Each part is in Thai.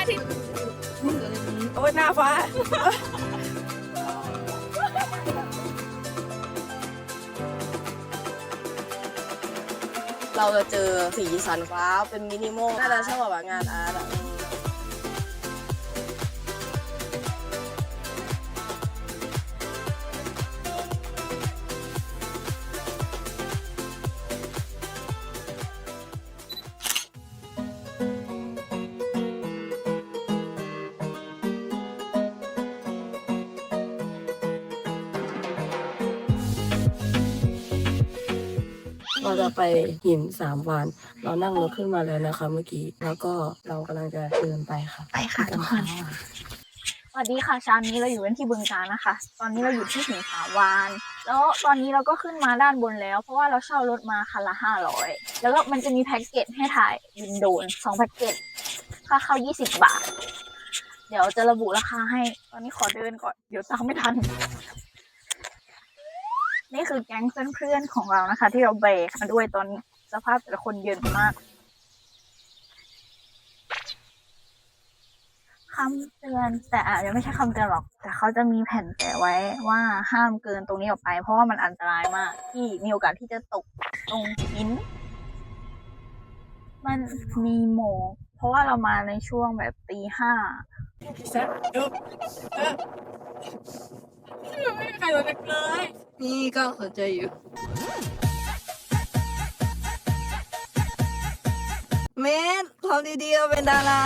อาทิตย์โอ้ยหน้าฟ้า เราจะเจอสีสันฟ้าเป็นมินิมอลน่าจะชอบแบบงานอาร์ตอะ ไปหินสามวัน เรานั่งรถขึ้นมาแล้วนะคะ เมื่อกี้ แล้วก็เรากำลังจะเดินไปค่ะ ไปค่ะทุกคนสวัสดีค่ะเช้านี้เราอยู่กันที่บึงการนะคะ ตอนนี้เราอยู่ที่หินผาวาน แล้วตอนนี้เราก็ขึ้นมาด้านบนแล้ว เพราะว่าเราเช่ารถมาคันละห้าร้อยแล้วก็มันจะมีแพ็กเกจให้ถ่ายบินโดรนสองแพ็กเกจค่าเข้ายี่สิบบาท เดี๋ยวจะระบุราคาให้ ตอนนี้ขอเดินก่อน เดี๋ยวตามไม่ทัน นี่คือแก๊งเพื่อนๆของเรานะคะ ที่เราเบรกมาด้วยตอนสภาพแต่ละคนเย็นมากคำเตือนแต่อาจจะไม่ใช่คำเตือนหรอก แต่เขาจะมีแผ่นแปะไว้ว่าห้ามเกินตรงนี้ออกไป เพราะว่ามันอันตรายมาก ที่มีโอกาสที่จะตกตรงหิน มันมีหมอกเพราะว่าเรามาในช่วงแบบตีห้า ไม่มีใครรู้จักเลยนี่ก็สนใจอยู่ เมนทำดีๆเราเป็นดารา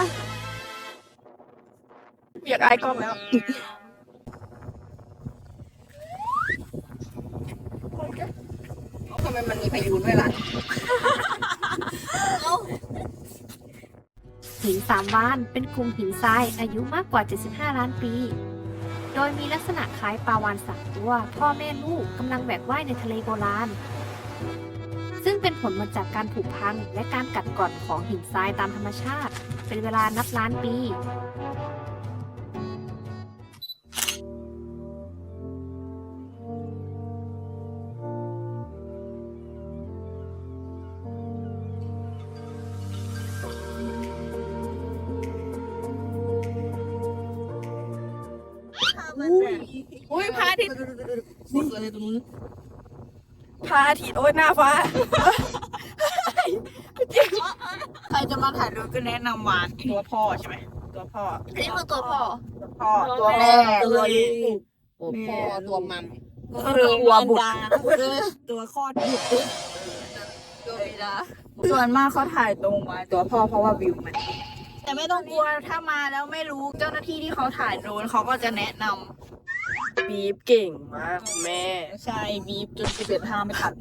อยากอายกล้องแล้วทำไมมันมีพายุด้วยล่ะหินสามวานเป็นกลุ่มหินทรายอายุมากกว่า 75 ล้านปี โดยมีลักษณะคล้ายปลาวานสามตัว พ่อแม่ลูกกำลังแหวกว่ายในทะเลโบราณ ซึ่งเป็นผลมาจากการผุพังและการกัดกร่อนของหินทรายตามธรรมชาติ เป็นเวลานับล้านปี นี่คืออะไรตรงนู้นพระอาทิตย์โอ้ยหน้าฟ้า ใครจะมาถ่ายรูปก็แนะนำวานตัวพ่อใช่ไหมตัวพ่ออันนี้คือตัวพ่อ ตัวพ่อตัวแม่ตัวลูกตัวพ่อตัวมัมคือวัวบุตรตัวคลอดบุตรตัวบิดาส่วนมากเขาถ่ายตรงมาตัวพ่อเพราะว่าวิวมันดีแต่ไม่ต้องกลัวถ้ามาแล้วไม่รู้เจ้าหน้าที่ที่เขาถ่ายโดรนเขาก็จะแนะนำ บีบเก่งมากคุณแม่ ใช่บีบจนสิบเอ็ดห้าไม่ทัน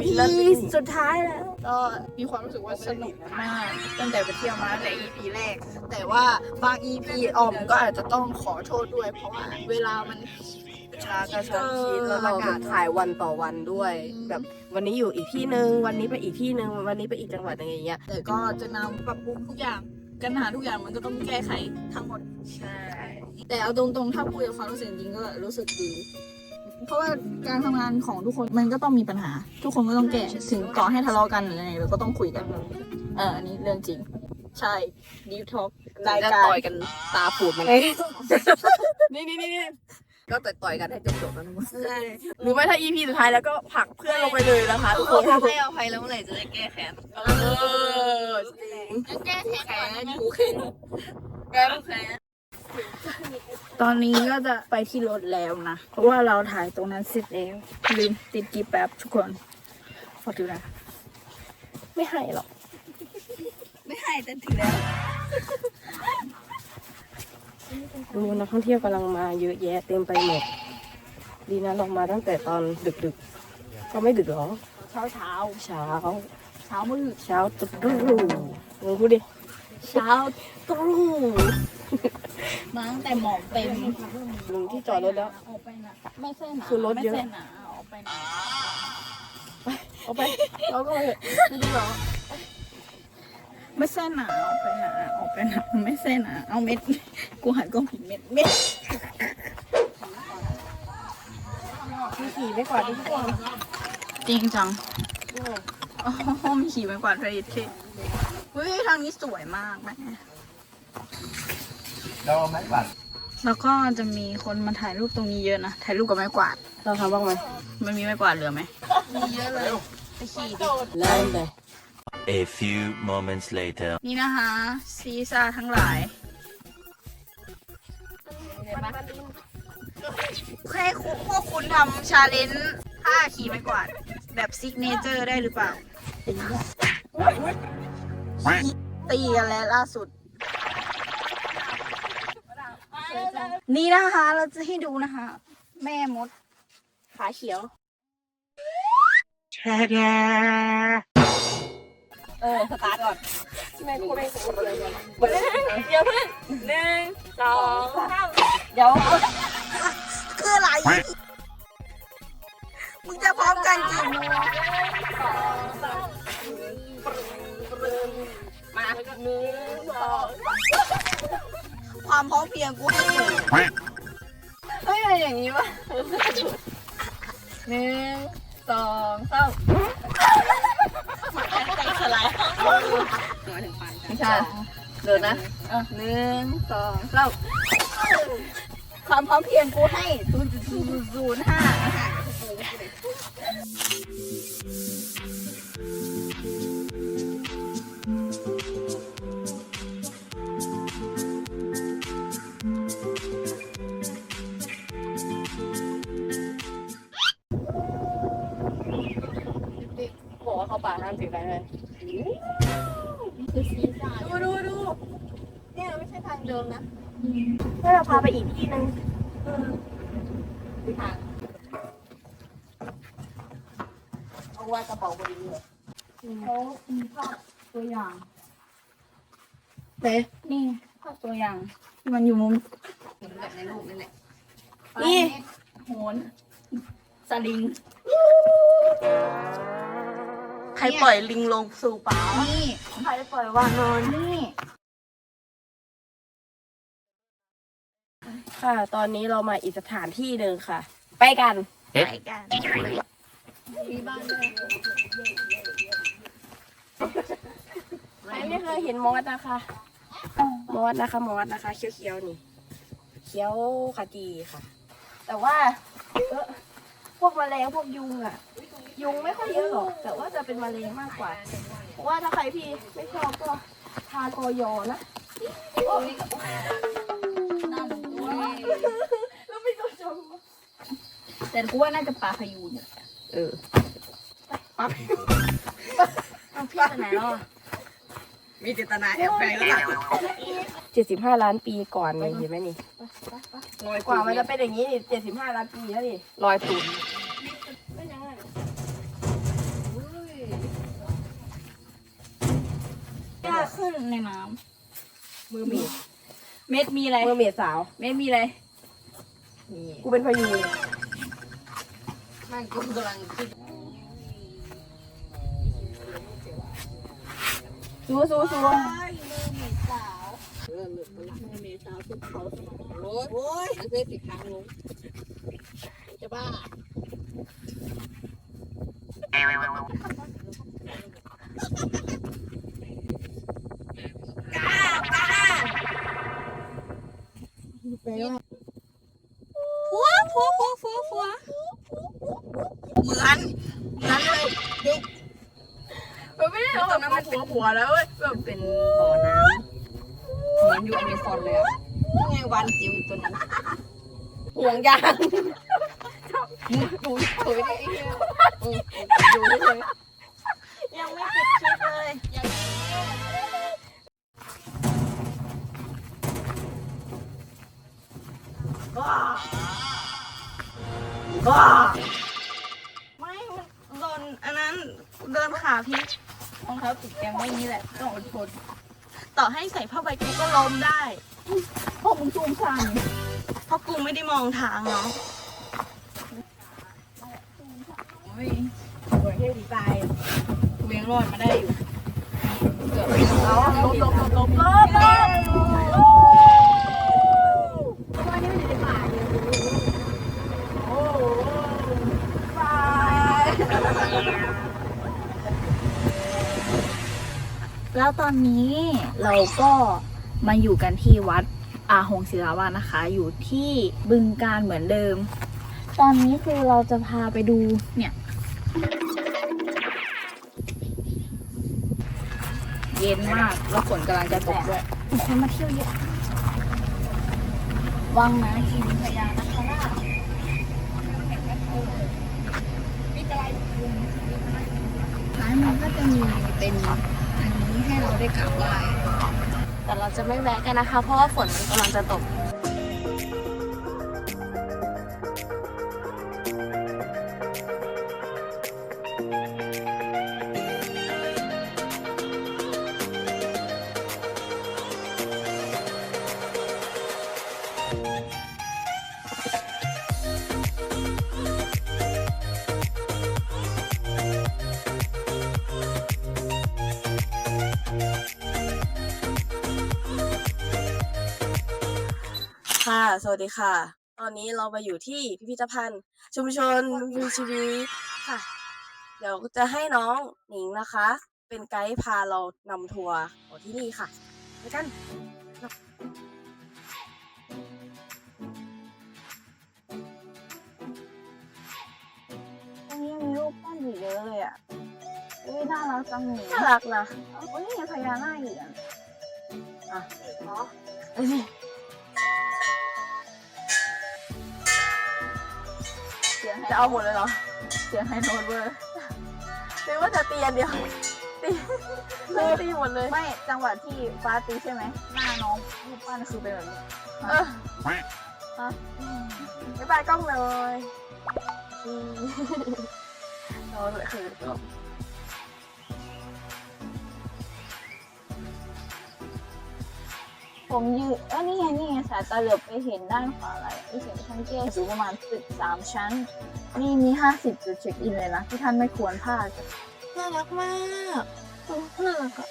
ปีละปีสุดท้ายแล้ว ก็มีความรู้สึกว่าสนุกมาก ตั้งแต่ไปเที่ยวมาตั้งแต่ EP แรก แต่ว่าบาง EP ออมก็อาจจะต้องขอโทษด้วย เพราะว่าเวลามันช้ากระชั้นชิดแล้วเราก็ถ่ายวันต่อวันด้วย แบบวันนี้อยู่อีกที่หนึ่งวันนี้ไปอีกที่หนึ่งวันนี้ไปอีกจังหวัดหนึงอย่างเงี้ยแต่ก็จะนำปรับปรุงทุกอย่างปัญหาทุกอย่างมันก็ต้องแก้ไขทั้งหมดใช่ แต่เอาตรงๆ ถ้าพูดจากความรู้สึกจริงๆก็รู้สึกดี เพราะว่าการทำงานของทุกคนมันก็ต้องมีปัญหา ทุกคนก็ต้องแก้ถึงต่อให้ทะเลาะกันหรือยังไงเราก็ต้องคุยกัน เอออันนี้เรื่องจริง ใช่ดีท็อกรายจะการต่อยกันตาปูดมันนี่นี่นี่ก็ต่อยต่อยๆกันให้จบๆแล้วนะใช่หรือไม่ถ้า EP สุดท้ายแล้วก็ผลักเพื่อนลงไปเลยนะคะทุกคนให้อภัยแล้วเมื่อไหร่จะได้แก้แค้นเออแก้แค้นกูเข็นแก้แค้น ตอนนี้ก็จะไปที่รถแล้วนะ เพราะว่าเราถ่ายตรงนั้นเสร็จแล้วลืมติดกีแป๊บทุกคนขอดูนะ ไม่ให้หรอก ไม่ให้แต่ถือแล้ว ดูนักท่องเที่ยวกำลังมาเยอะแยะเต็มไปหมด ดีนะเรามาตั้งแต่ตอนดึกๆ ก็ไม่ดึกหรอเช้าเช้าเช้าเช้ามืดเช้าตรู่มึงพูดดิ เช้าตรู่มาตั้งแต่หมอกเต็มลุงที่จอดรถแล้ว ออกไปนะไม่ใช่หนาคือรถเยอะ ไม่ใช่หนาออกไปนะเอาไปเราก็ไปเถอะไม่ดีหรอไม่ใช่หนาออกไปหนาออกไปหนาไม่ใช่หนาเอาเม็ด กูหันกล้องผิดเม็ดเม็ดมีขี่ไม่กว่าทุกคนจริงจังโอ้โหมีขี่ไปกว่าดผลิตที่เฮ้ยทางนี้สวยมากแม่เราเอาไม้กวาดแล้วก็จะมีคนมาถ่ายรูปตรงนี้เยอะนะ ถ่ายรูปกับไม้กวาด เราทำบ้างไหมมันมีไม้กวาดเหลือไหมเริ่มเลย A few moments later. นี่นะคะ ซีซ่าทั้งหลายให้คุณพวกคุณทำชาเลนจ์ท่าขี่ไม้กวาด แบบซิกเนเจอร์ได้หรือเปล่า ตีกันแล้วล่าสุด นี่นะคะเราจะให้ดูนะคะ แม่มด ขาเขียวเออสตาร์ทก่อนไม่พูดไม่พูดเลยเดี๋ยวเพื่อนหนึ่งสองสามเดี๋ยวคืออะไรมึงจะพร้อมกันกี่โมงมาหนึ่งสองความพร้อมเพรียงกูให้อยู่เฮ้ยอะไรอย่างนี้วะหนึ่งสองสามใจสลายไม่ใช่เดินนะหนึ่งสองสามความพร้อมเพรียงกูให้ศูนย์ศูนย์ศูนย์ห้า เดิมนะถ้าเราพาไปอีกที่นึงเอาไว้กระเป๋าพอดีเลยเขามีภาพตัวอย่างเต้นี่ภาพตัวอย่างที่มันอยู่มุมแบบในรูปนั่นแหละนี่โหนสลิง ใครปล่อยลิงลงสู่ป่านี่ ใครปล่อยวานอนนี่ ค่ะ ตอนนี้เรามาอีกสถานที่หนึ่งค่ะ ไปกันไปกันใครไม่เคยเห็นมอสนะคะ มอสนะคะ มอสนะคะ เขียวๆนี่ เขียวขจีค่ะ แต่ว่าเออพวกแมลงพวกยุงอะยุงไม่ค่อยเยอะหรอก แต่ว่าจะเป็นแมลงมากกว่า เพราะว่าถ้าใครพี่ไม่ชอบก็ทากอยอนะโอ๊ย แล้วไม่ต้องชมแต่กูว่าน่าจะปลาพยูนเนี่ยเออปั๊บเอาพี่ไปไหนแล้วอะมีเจตนาแอบแฝงแล้วล่ะเจ็ดสิบห้าล้านปีก่อนเลยเห็นไหมนี่กว่ามันจะเป็นอย่างนี้นี่เจ็ดสิบห้าล้านปีแล้วนี่รอยตูดกล้าขึ้นในน้มือหมีำ เม็ดมีอะไรมือหมีสาว เม็ดมีอะไรกูเป็นพายุเลยมันกูกำลังคิดสู้สู้สู้โอ้ยโอ้ยมันเคยติดค้างลงจะบ้า ฟัวฟัวฟัวฟัวฟัวเหมือนเหมือนเลยมันไม่ได้ตอนนั้นมันหัวหัวแล้วเว้ยแบบเป็นบ่อน้ำเหมือนอยู่อเมซอนเลยอะไงวันจิ๋วตัวนึงห่วงยางดูสวยเลยไอ้เหี้ยเออดู ให้ใส่ผ้าใบกูก็ล้มได้พวกมึงซูมสั่นเพราะกูไม่ได้มองทางเนาะโอ้ยสวยเท่ดีใจกูยังรอดมาได้อยู่เอาลบลบลบลบลบลบ แล้วตอนนี้เราก็มาอยู่กันที่วัดอาหงศิลาวาสนะคะ อยู่ที่บึงการเหมือนเดิม ตอนนี้คือเราจะพาไปดูเนี่ย เย็นมากแล้วฝนกำลังจะตกด้วยคนมาเที่ยวเยอะวังนะคิมพยานะคะว่าท้ายมันก็จะมีเป็นอันนี้ ให้เราได้กลับไหว้แต่เราจะไม่แวะกันนะคะ เพราะว่าฝนมันกำลังจะตก ดีค่ะ ตอนนี้เรามาอยู่ที่พิพิธภัณฑ์ ชุมชนมีชีวิตค่ะ เดี๋ยวจะให้น้องหนิงนะคะ เป็นไกด์พาเรานำทัวร์ของที่นี่ค่ะไปกันตรงนี้มีรูปปั้นอยู่เยอะเลยอะอุ้ยน่ารักจังเลยน่ารักนะโอ้ยนี่พญานาคอีกอะอะอ๋อ จะเอาหมดเลยเหรอ เสียงไฮโน้ตเวอร์หรือว่าจะตีอันเดียว ตีคือตีหมดเลย ไม่ จังหวะที่ฟ้าตีใช่ไหม หน้าน้องรูปปั้นคือเป็นแบบนี้เออฮะบ๊ายบายกล้องเลยอืมเราเลยคือก็ผมยืนเออนี่ไงนี่ไงสายตาเหลือบไปเห็นด้านขวาอะไรไอเสียงชั้นเตี้ยสูงประมาณตึกสามชั้น นี่มีห้าสิบจุดเช็คอินเลยนะ ที่ท่านไม่ควรพลาด น่ารักมากเออน่ารักอะ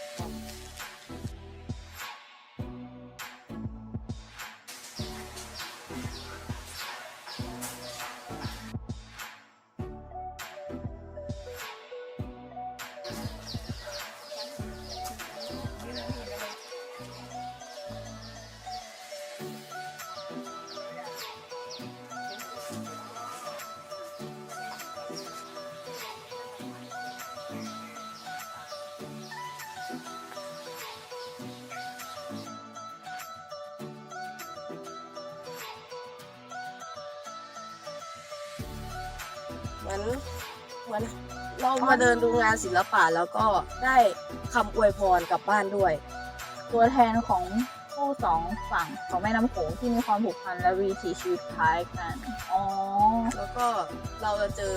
มือนเหมือนเรามาเดินดูงานศิลปะแล้วก็ได้คำอวยพรกลับบ้านด้วย ตัวแทนของผู้สองฝั่งของแม่น้ำโขงที่มีความผูกพันและวิถีชีวิตคล้ายกัน อ๋อ แล้วก็เราจะเจอ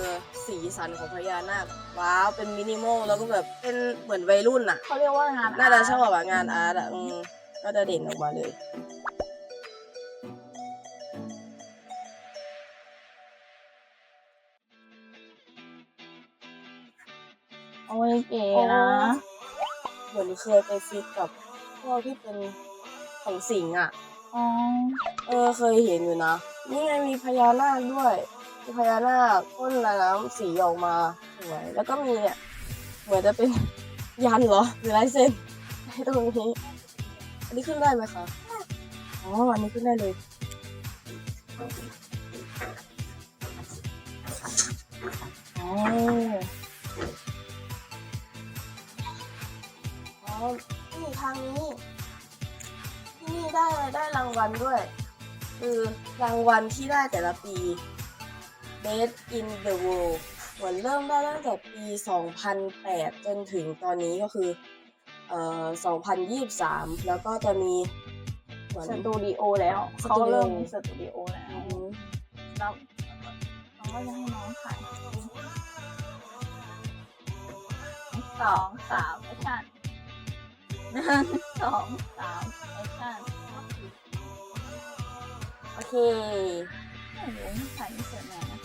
สีสันของพญานาคว้าวเป็นมินิมอลแล้วก็แบบเป็นเหมือนวัยรุ่นอะเขาเรียกว่างานน่าจะร์ตชอบอะงานอาร์ตอะอืมก็จะเด่นออกมาเลย เหมือนเคยไปฟิตกับพวกที่เป็นของสิงห์อะ อ๋อ เออเคยเห็นอยู่นะ นี่ไงมีพญานาคด้วยมีพญานาคพ่นน้ำสีออกมาสวยแล้วก็มีเนี่ยเหมือนจะเป็นยันเหรอหรือลายเส้นให้ตรงนี้อันนี้ขึ้นได้ไหมคะอ๋ออันนี้ขึ้นได้เลยอ๋อ นี่ทางนี้ ที่นี่ได้ได้รางวัลด้วย คือรางวัลที่ได้แต่ละปี Best in the World เหมือนเริ่มได้ตั้งแต่ปี 2008 จนถึงตอนนี้ก็คือเอ่อ2023 แล้วก็จะมีเหมือน สตูดิโอแล้วสตูดิโอเขาเริ่มมีสตูดิโอแล้วอืมแล้วน้องก็จะให้น้องถ่ายสองสามแอคชั่นห นึ่งสองสามแอคชั่นโอเคไม่รู้ถ่ายไม่เสร็จไหนนะ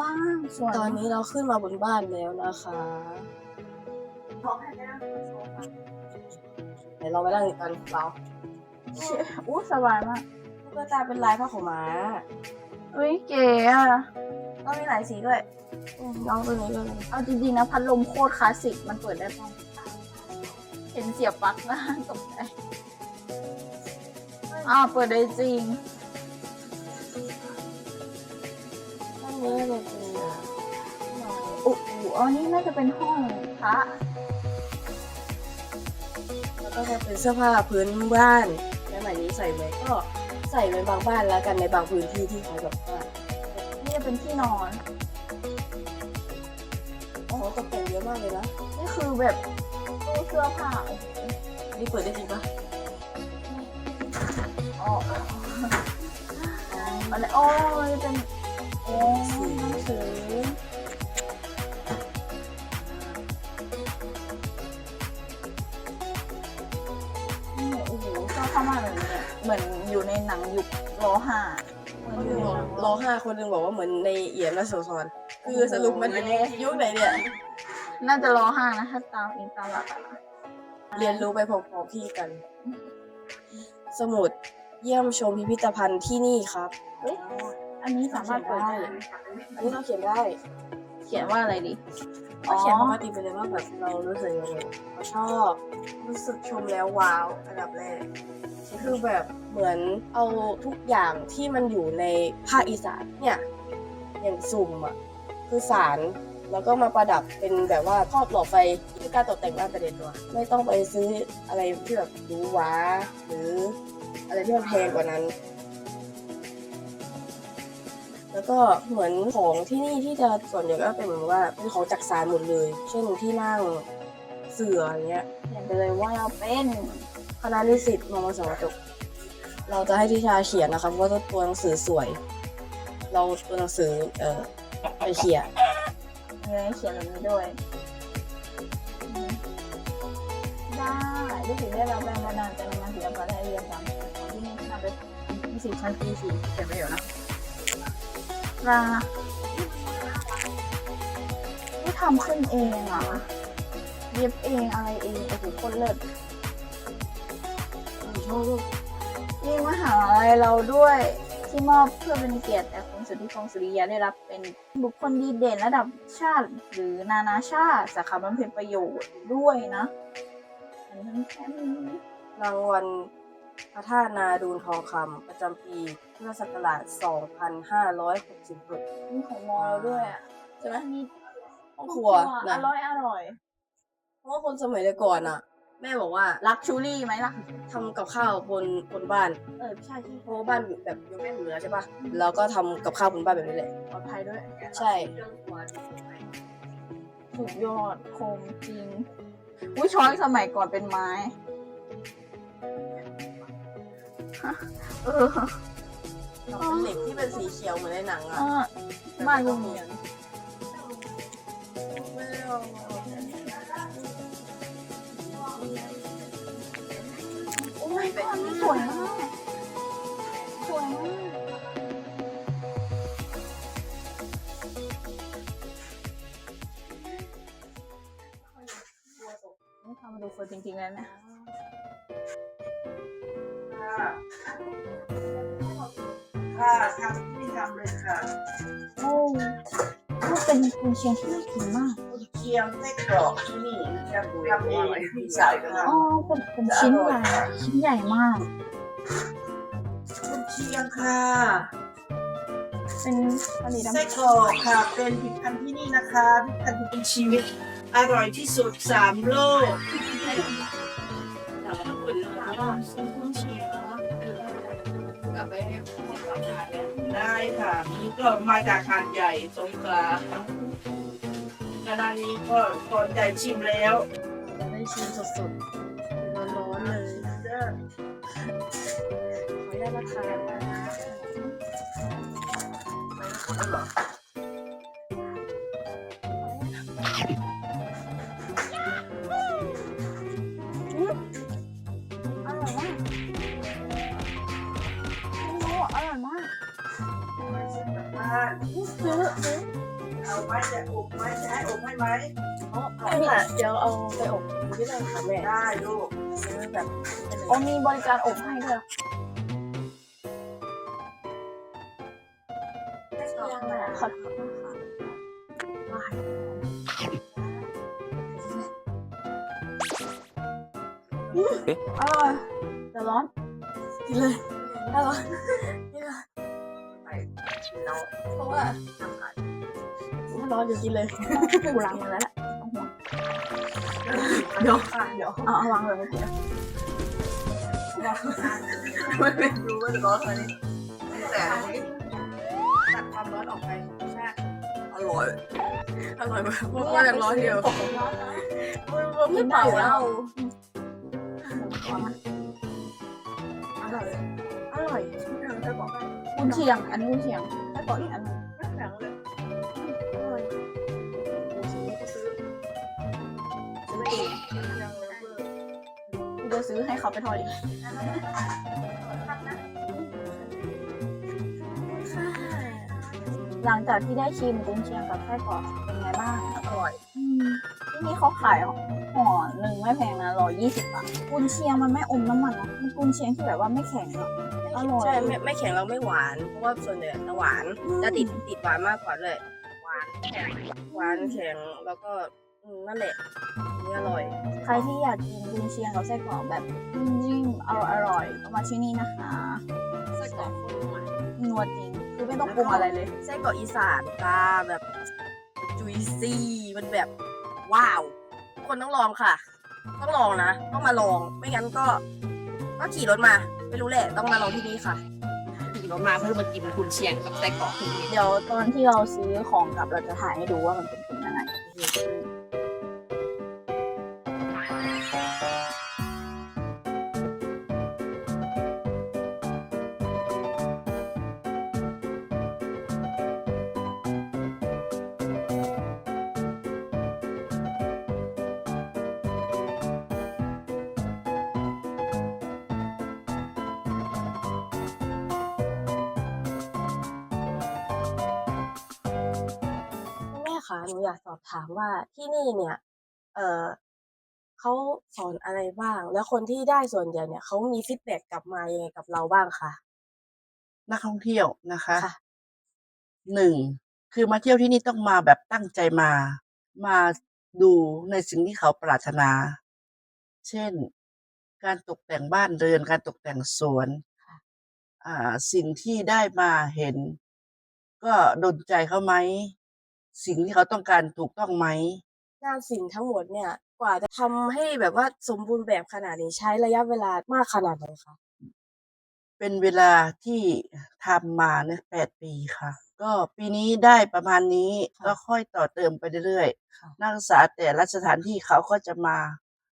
บ้างสวยตอนนี้เราขึ้นมาบนบ้านแล้วนะคะเดี๋ยวเราไปนั่งกันเราอู้สบายมากตุ๊กตาเป็นลายผ้าขาวม้าเฮ้ยเก๋อะก็มีหลายสีด้วยอืมน้องตัวนี้ก็เลยเอาจริงๆนะพัดลมโคตรคลาสสิกมันเปิดได้ป่ะเห็นเสียบปลั๊กนะตกใจอ้าวเปิดได้จริง นนี้เลยเป็นอุ๊ยอ๋อนี่น่าจะเป็นห้องพระแล้วก็จะเป็นเสื้อผ้าพื้นบ้านแล้วไหนนี้ใส่ไหมก็ใส่ไว้บางบ้านแล้วกันในบางพื้นที่ที่เขาแบบว่านี่จะเป็นที่นอนโอ้ตกแต่งเยอะมากเลยนะนี่คือแบบตู้เสื้อผ้าอันนี้เปิดได้จริงปะอ๋ออะไรโอ้ยเป็น สือนี่โอ้โหชอบเข้ามากเลยเนี่ยเหมือนอยู่ในหนังยุครอห้าเหมือนคนอหนึยู่งในบอกหนังรอห้าคนหนึงบอกว่าเหมือนในเอี่ยมและโสธรคือสรุปมันยุคไหนเนี่ย น่าจะรอห้านะถ้าตามอิงตามหลักอะนะเรียนรู้ไปพร้อมๆพี่กัน สมุดเยี่ยมชมพิพิธภัณฑ์ที่นี่ครับเอ้ย อันนี้สามารถเปิดได้อันนี้เราเขียนได้ เขียนว่าอะไรดีเราเขียนปกติไปเลยว่าแบบเรารู้สึกยังไงเราชอบ รู้สึกชมแล้วว้าวอันดับแรกคือแบบเหมือนเอาทุกอย่างที่มันอยู่ในภาคอีสานเนี่ยอย่างสุ่มอะคือสารแล้วก็มาประดับเป็นแบบว่าครอบหลอดไฟคือการตกแต่งบ้านประเด็นตัวไม่ต้องไปซื้ออะไรที่แบบหรูหราหรืออะไรที่มันแพงกว่านั้น แล้วก็เหมือนของที่นี่ที่จะส่วนใหญ่ก็เป็นเหมือนว่าเป็นของจักสารหมดเลย เช่นที่นั่งเสืออย่างเงี้ยเขียนไปเลยว่าเราเป็นคณะนิสิตมมสจบเราจะให้ทิชาเขียนนะครับว่าตัวหนังสือสวย เราตัวหนังสือเอ่อไปเขียนมีอะไรให้เขียนแบบนี้ด้วยได้รู้สึกได้รับแรงบันดาลใจในงานศิลปะและเรียนความที่นี่นำไปนิสิตชั้นปีสี่เขียนไปอยู่นะ ราที่ทำขึ้นเองอะเย็บเองอะไรเองโอ้โหคนเลิศชอบนี่มหาลัยเราด้วยที่มอบเพื่อเป็นเกียรติแต่คุณสุทธิพงศ์สุริยะได้รับเป็นบุคคลดีเด่นระดับชาติ หรือนานาชาติสาขาบำเพ็ญประโยชน์ด้วยนะอันนี้แค่รางวัล พระธาตุนาดูนทองคำประจำปีพุทธศักราช 2566นี่ของมอเราด้วยอะใช่ไหมนี่ห้องครัวอนะร่อยอร่อยเพราะว่าคนสมัยก่อนอะ แม่บอกว่าลักชูรี่ไหมล่ะ ทำกับข้าวบนบนบ้านเออใช่ใช่เพราะว่าบ้านอยู่แบบอยู่แม่เหนือใช่ปะแล้วก็ทำกับข้าวบนบ้านแบบนี้แหละ ปลอดภัยด้วย ใช่ สุดยอดคมจริง อุ้ยช้อนสมัยก่อนเป็นไม้ฮะ เออเป็นเหล็กที่เป็นสีเขียวเหมือนในหนังอะอบ้านก็มีโอ้ยบ้านนี้สวยมากสวยมากนี่ทำมาดูคนจริงๆเลยนะ ค่ะทำที่ทำเลยค่ะโอ้ก็เป็นกุนเชียงที่น่ากินมากคุณเชียงไส้กรอกที่นี่ทำเองพี่สาวทอ๋อเป็นเป็นชิ้นใหญ่ชิ้นใหญ่มากำคุณเชียงค่ะเป็นผลิตไส้ภัณฑ์กรอกค่ะ เป็นผลิตภัณฑ์ที่นี่นะคะผลิตภัณฑ์ที่เป็นชีวิต อร่อยที่สุดสามโลก ก็มาจากหาดใหญ่สงขลาขณะนี้ก็ก่อนใจชิมแล้วจะได้ชิมสดๆร้อนๆเลยเด้อขออนุญาตนะคะอ ได้ลูกซื้อแบบโอ้มีบริการอบให้ด้วยขอโทษนะคะอร่อยเดี๋ยวร้อนกินเลยอร่อยกินเลยเพราะว่าถ้าร้อนอยู่กินเลยกูล้างมือแล้วแหละ เดี๋ยวค่ะเดี๋ยวเอาเอาวางเลยเมื่อกี้ไม่รู้ว่าจะร้อนไหมแต่ตัดความร้อนออกไปใช่อร่อย อร่อยมากเพราะว่ายังร้อนอยู่ไม่เป่าแล้วอร่อย อร่อยกุนเชียง อันนี้กุนเชียงไส้กรอกอีกอัน ซื้อให้เขาไปทอดอีกหลังจากที่ได้ชิมกุนเชียงกับไส้กรอกเป็นไงบ้าง อร่อยอืมที่นี่เขาขายห่อหนึ่งไม่แพงนะร้อยยี่สิบบาทกุนเชียงมันไม่อมน้ำมันเนาะมันกุนเชียงที่แบบว่าไม่แข็งอะอร่อยใช่ไม่ไม่แข็งแล้วไม่หวาน เพราะว่าส่วนใหญ่จะหวานจะติดติดหวานมากกว่าเลย หวานแข็งหวานแข็งแล้วก็อืมนั่นแหละอั นนี่อร่อย ใครที่อยากกินกุนเชียงกับไส้กรอกแบบนิ่มๆอร่อยอร่อยๆก็มาที่นี่นะคะไส้กรอกโคตรนัวนัวจริงคือไม่ต้องปรุงอะไรเลยไส้กรอกอีสานตาแบบจุยซี่มันแบบว้าวทุกคนต้องลองค่ะ ต้องลองนะ ต้องมาลองไม่งั้นก็ก็ขี่รถมาไม่รู้แหละต้องมาลองที่นี่ค่ะขี่รถมาเพื่อมากินคุณเชียงกับไส้กรอกที่นี่เดี๋ยวตอนที่เราซื้อของกลับเราจะถ่ายให้ดูว่ามันเป็นเป็นยังไง หนูอยากสอบถามว่าที่นี่เนี่ย เออเขาสอนอะไรบ้าง แล้วคนที่ได้ส่วนใหญ่เนี่ยเขามีฟีดแบ็กกลับมายังไงกับเราบ้างคะนักท่องเที่ยวนะคะค่ะ หนึ่งคือมาเที่ยวที่นี่ต้องมาแบบตั้งใจมา มาดูในสิ่งที่เขาปรารถนา เช่น การตกแต่งบ้านเรือนการตกแต่งสวน อ่า สิ่งที่ได้มาเห็น ก็ดนใจเขาไหม สิ่งที่เขาต้องการถูกต้องไหมงานศิลป์ทั้งหมดเนี่ยกว่าจะทำให้แบบว่าสมบูรณ์แบบขนาดนี้ใช้ระยะเวลามากขนาดไหนคะเป็นเวลาที่ทำมาเนี่ยแปดปีค่ะ ก็ปีนี้ได้ประมาณนี้ค่ะก็ค่อยต่อเติมไปเรื่อยค่ะๆนักศึกษาแต่ละสถานที่เขาก็จะมา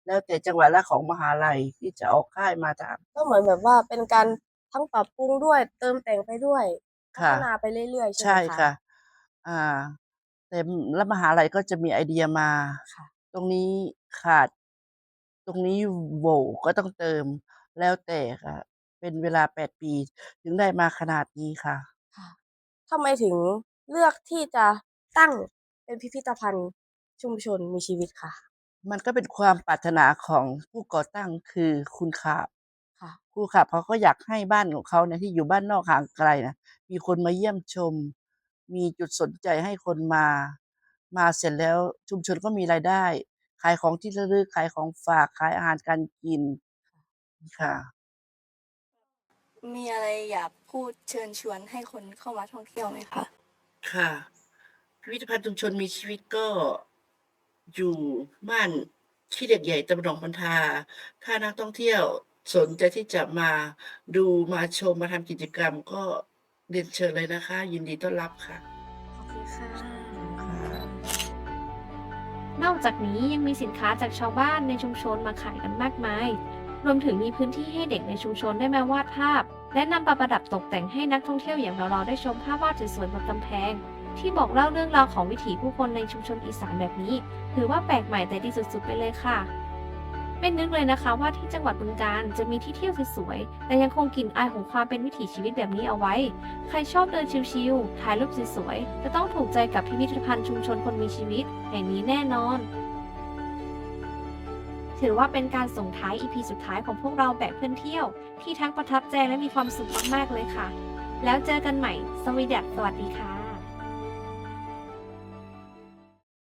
แล้วแต่จังหวัดและของมหาลัยที่จะออกค่ายมาตามก็เหมือนแบบว่าเป็นการทั้งปรับปรุงด้วยเติมแต่งไปด้วยพัค่ะ ฒนาไปเรื่อยๆใช่ไหมใช่คะ ค่ะ อ่า แต่และมหาลัยก็จะมีไอเดียมา ค่ะ ตรงนี้ขาด ตรงนี้โหวก็ต้องเติม แล้วแต่ค่ะ เป็นเวลาแปดปี ถึงได้มาขนาดนี้ค่ะทำไมถึงเลือกที่จะตั้งเป็นพิพิธภัณฑ์ชุมชนมีชีวิตค่ะ มันก็เป็นความปรารถนาของผู้ก่อตั้งคือคุณขาบ ค่ะ ครูขับเขาก็อยากให้บ้านของเขาเนี่ยที่อยู่บ้านนอกห่างไกลนะมีคนมาเยี่ยมชม มีจุดสนใจให้คนมา มาเสร็จแล้วชุมชนก็มีรายได้ ขายของที่ระลึกขายของฝากขายอาหารการกินค่ะ มีอะไรอยากพูดเชิญชวนให้คนเข้ามาท่องเที่ยวไหมคะค่ะ พิพิธภัณฑ์ชุมชนมีชีวิตก็อยู่บ้านขี้เหล็กใหญ่ตำบลหนองพันธาถ้านักท่องเที่ยวสนใจที่จะมาดูมาชมมาทำกิจกรรมก็ เรียนเชิญเลยนะคะ ยินดีต้อนรับค่ะ ขอบคุณค่ะ นอกจากนี้ยังมีสินค้าจากชาวบ้านในชุมชนมาขายกันมากมาย รวมถึงมีพื้นที่ให้เด็กในชุมชนได้มาวาดภาพ และนำมาประดับตกแต่งให้นักท่องเที่ยวอย่างเราๆได้ชมภาพวาดสวยๆบนกำแพง ที่บอกเล่าเรื่องราวของวิถีผู้คนในชุมชนอีสานแบบนี้ ถือว่าแปลกใหม่แต่ดีสุดๆไปเลยค่ะ ไม่นึกเลยนะคะว่าที่จังหวัดบึงกาฬจะมีที่เที่ยวสวยๆ แต่ยังคงกลิ่นอายของความเป็นวิถีชีวิตแบบนี้เอาไว้ ใครชอบเดินชิลๆ ถ่ายรูปสวยๆ จะต้องถูกใจกับพิพิธภัณฑ์ชุมชนคนมีชีวิตแห่งนี้แน่นอน ถือว่าเป็นการส่งท้าย EP สุดท้ายของพวกเราแบบเพื่อนเที่ยว ที่ทั้งประทับใจและมีความสุขมากๆเลยค่ะ แล้วเจอกันใหม่ สวีดัสสวัสดีค่ะ